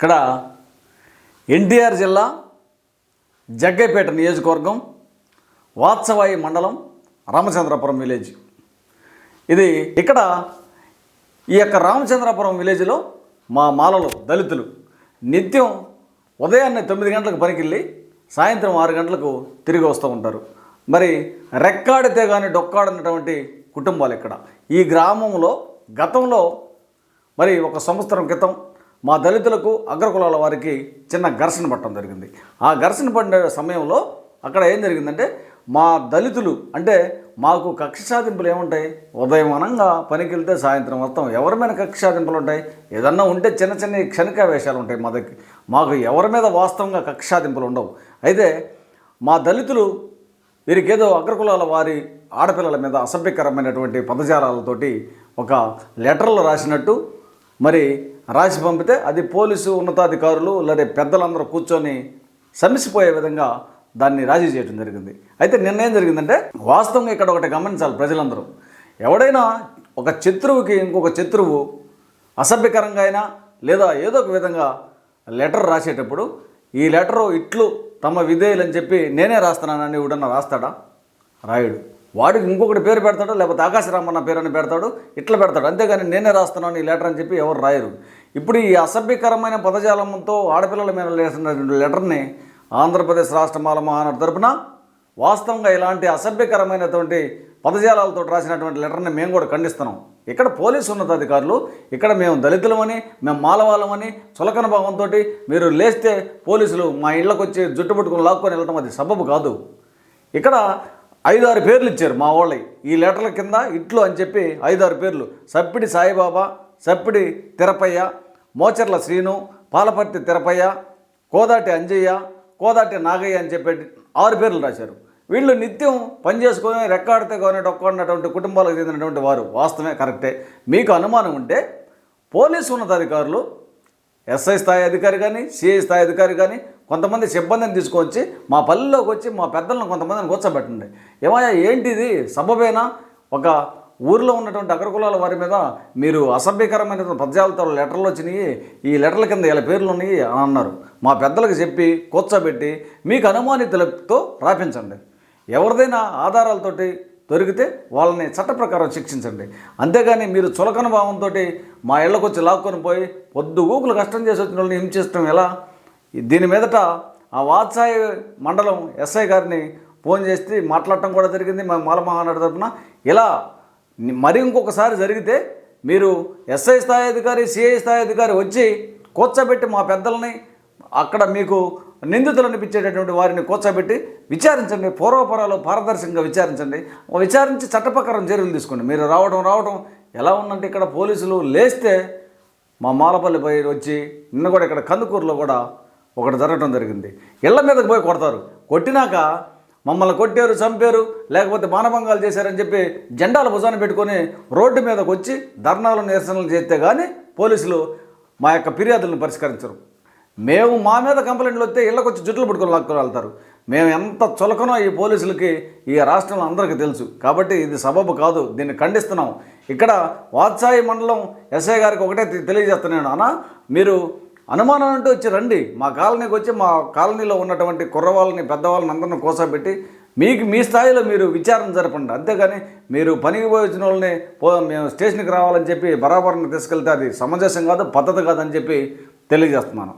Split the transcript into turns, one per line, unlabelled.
ఇక్కడ ఎన్టీఆర్ జిల్లా జగ్గైపేట నియోజకవర్గం వాత్సవాయి మండలం రామచంద్రపురం విలేజ్. ఇది ఇక్కడ ఈ యొక్క రామచంద్రపురం విలేజ్లో మా మాలలు దళితులు నిత్యం ఉదయాన్నే తొమ్మిది గంటలకు పనికెళ్ళి సాయంత్రం ఆరు గంటలకు తిరిగి వస్తూ ఉంటారు. మరి రెక్కాడితే కానీ డొక్కాడనటువంటి కుటుంబాలు ఇక్కడ. ఈ గ్రామంలో గతంలో మరి ఒక సంవత్సరం క్రితం మా దళితులకు అగ్రకులాల వారికి చిన్న ఘర్షణ పట్టడం జరిగింది. ఆ ఘర్షణ పడిన సమయంలో అక్కడ ఏం జరిగిందంటే మా దళితులు అంటే మాకు కక్ష సాధింపులు ఏముంటాయి? ఉదయం అనంగా పనికి వెళ్తే సాయంత్రం మొత్తం ఎవరి మీద కక్ష సాధింపులు ఉంటాయి? ఏదన్నా ఉంటే చిన్న చిన్న క్షణిక వేషాలు ఉంటాయి మా దగ్గర మాకు ఎవరి మీద వాస్తవంగా కక్ష సాధింపులు ఉండవు. అయితే మా దళితులు వీరికేదో అగ్రకులాల వారి ఆడపిల్లల మీద అసభ్యకరమైనటువంటి పదజాలాలతోటి ఒక లెటర్లు రాసినట్టు మరి రాసి పంపితే అది పోలీసు ఉన్నతాధికారులు లేదా పెద్దలందరూ కూర్చొని సమిసిపోయే విధంగా దాన్ని రాజీ చేయడం జరిగింది. అయితే నిర్ణయం జరిగిందంటే వాస్తవంగా ఇక్కడ ఒకటి గమనించాలి ప్రజలందరూ. ఎవడైనా ఒక శత్రువుకి ఇంకొక శత్రువు అసభ్యకరంగా అయినా లేదా ఏదో ఒక విధంగా లెటర్ రాసేటప్పుడు ఈ లెటరు ఇట్లు తమ విధేయులు అని చెప్పి నేనే రాస్తున్నానని ఎవడన్నా రాస్తాడా? రాయుడు. వాడికి ఇంకొకటి పేరు పెడతాడు? లేకపోతే ఆకాశరామన్న పేరు అని పెడతాడు? ఇట్లా పెడతాడు. అంతేగాని నేనే రాస్తున్నాను ఈ లెటర్ అని చెప్పి ఎవరు రాయరు. ఇప్పుడు ఈ అసభ్యకరమైన పదజాలంతో ఆడపిల్లల మీద రాసినటువంటి లెటర్ని ఆంధ్రప్రదేశ్ రాష్ట్ర మాల మహానాడు తరపున వాస్తవంగా ఇలాంటి అసభ్యకరమైనటువంటి పదజాలాలతో రాసినటువంటి లెటర్ని మేము కూడా ఖండిస్తున్నాం. ఇక్కడ పోలీసు ఉన్నతాధికారులు ఇక్కడ మేము దళితులమని మేము మాలవాళ్ళమని చులకన భావంతో మీరు లేస్తే పోలీసులు మా ఇళ్ళకు వచ్చి జుట్టు పట్టుకుని లాక్కొని వెళ్ళడం అది సబబు కాదు. ఇక్కడ ఐదారు పేర్లు ఇచ్చారు మా వాళ్ళవి ఈ లెటర్ల కింద ఇట్లు అని చెప్పి ఐదారు పేర్లు. సప్పిడి సాయిబాబా సప్పిడి తిరపయ్య మోచర్ల శ్రీను పాలపర్తి తిరపయ్య కోదాటి అంజయ్య కోదాటి నాగయ్య అని చెప్పి ఆరు పేర్లు రాశారు. వీళ్ళు నిత్యం పని చేసుకొని రెక్కాడితే కానీ డొక్కడినటువంటి కుటుంబాలకు చెందినటువంటి వారు. వాస్తవమే కరెక్టే మీకు అనుమానం ఉంటే పోలీసు ఉన్నతాధికారులు ఎస్ఐ స్థాయి అధికారి కానీ సిఐ స్థాయి అధికారి కానీ కొంతమంది సిబ్బందిని తీసుకొచ్చి మా పల్లెల్లోకి వచ్చి మా పెద్దలను కొంతమందిని కూర్చోబెట్టండి. ఏమయ్యా ఏంటిది? సబబేనా? ఒక ఊరిలో ఉన్నటువంటి అగ్రకులాల వారి మీద మీరు అసభ్యకరమైన పద్యాలతో లెటర్లు వచ్చినాయి ఈ లెటర్ల కింద ఇలా పేర్లు ఉన్నాయి అని అన్నారు. మా పెద్దలకు చెప్పి కూర్చోబెట్టి మీకు అనుమానితులతో రాపించండి. ఎవరిదైనా ఆధారాలతోటి దొరికితే వాళ్ళని చట్ట ప్రకారం శిక్షించండి. అంతేగాని మీరు చులకన భావంతో మా ఇళ్ళకు వచ్చి లాక్కొని పోయి పొద్దు ఊకులు కష్టం చేసి వచ్చిన వాళ్ళని హింసిస్తాం ఎలా? దీని మీదట ఆ వాత్సాయ మండలం ఎస్ఐ గారిని ఫోన్ చేసి మాట్లాడటం కూడా జరిగింది మా మాల మహానాడు తరపున. ఇలా మరి ఇంకొకసారి జరిగితే మీరు ఎస్ఐ స్థాయి అధికారి సిఐ స్థాయి అధికారి వచ్చి కూర్చోబెట్టి మా పెద్దలని అక్కడ మీకు నిందితులు అనిపించేటటువంటి వారిని కూర్చోబెట్టి విచారించండి పూర్వపరాలు పారదర్శకంగా విచారించండి. విచారించి చట్టప్రకారం చర్యలు తీసుకోండి. మీరు రావడం రావడం ఎలా ఉందంటే ఇక్కడ పోలీసులు లేస్తే మా మాలపల్లి పై వచ్చి నిన్న కూడా ఇక్కడ కందుకూరులో కూడా ఒకటి జరగడం జరిగింది. ఇళ్ళ మీదకి పోయి కొడతారు. కొట్టినాక మమ్మల్ని కొట్టారు చంపారు లేకపోతే మానభంగాలు చేశారని చెప్పి జెండాల భుజాన్ని పెట్టుకొని రోడ్డు మీదకు వచ్చి ధర్నాలు నిరసనలు చేస్తే కానీ పోలీసులు మా యొక్క ఫిర్యాదులను పరిష్కరించరు. మేము మా మీద కంప్లైంట్లు వస్తే ఇళ్ళకి వచ్చి జుట్లు పట్టుకొని లాక్కొని వెళ్తారు. మేము ఎంత చులకనో ఈ పోలీసులకి ఈ రాష్ట్రంలో అందరికీ తెలుసు. కాబట్టి ఇది సబబు కాదు దీన్ని ఖండిస్తున్నాం ఇక్కడ వాత్సాయి మండలం ఎస్ఐ గారికి ఒకటే తెలియజేస్తున్నాను. అన్న మీరు అనుమానం అంటూ వచ్చి రండి. మా కాలనీకి వచ్చి మా కాలనీలో ఉన్నటువంటి కుర్రవాళ్ళని పెద్దవాళ్ళని అందరిని కోసపెట్టి మీకు మీ స్థాయిలో మీరు విచారణ జరపండి. అంతేగాని మీరు పనికి పోయి వచ్చిన వాళ్ళని పో మేము స్టేషన్కి రావాలని చెప్పి బరాబర్ని తీసుకెళ్తే అది సమంజసం కాదు పద్ధతి కాదని చెప్పి తెలియజేస్తున్నాను.